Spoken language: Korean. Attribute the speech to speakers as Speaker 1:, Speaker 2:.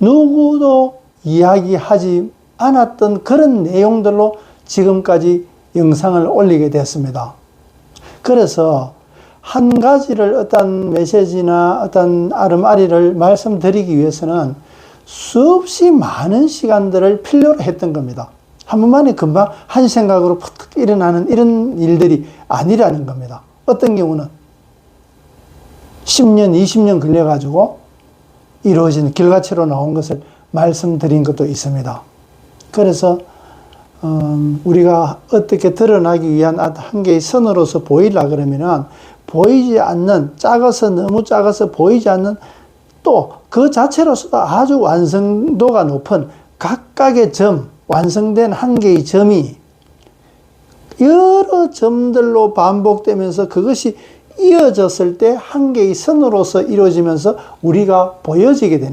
Speaker 1: 누구도 이야기하지 않았던 그런 내용들로 지금까지 영상을 올리게 됐습니다. 그래서 한 가지를 어떤 메시지나 어떤 아름아리를 말씀드리기 위해서는 수없이 많은 시간들을 필요로 했던 겁니다. 한 번만에 금방 한 생각으로 푹 일어나는 이런 일들이 아니라는 겁니다. 어떤 경우는 10년, 20년 걸려가지고 이루어진 결과체로 나온 것을 말씀드린 것도 있습니다. 그래서 음, 우리가 어떻게 드러나기 위한 한 개의 선으로서 보이려 그러면은 보이지 않는 작아서 너무 작아서 보이지 않는 또 그 자체로서도 아주 완성도가 높은 각각의 점 완성된 한 개의 점이 여러 점들로 반복되면서 그것이 이어졌을 때 한 개의 선으로서 이루어지면서 우리가 보여지게 됩니다.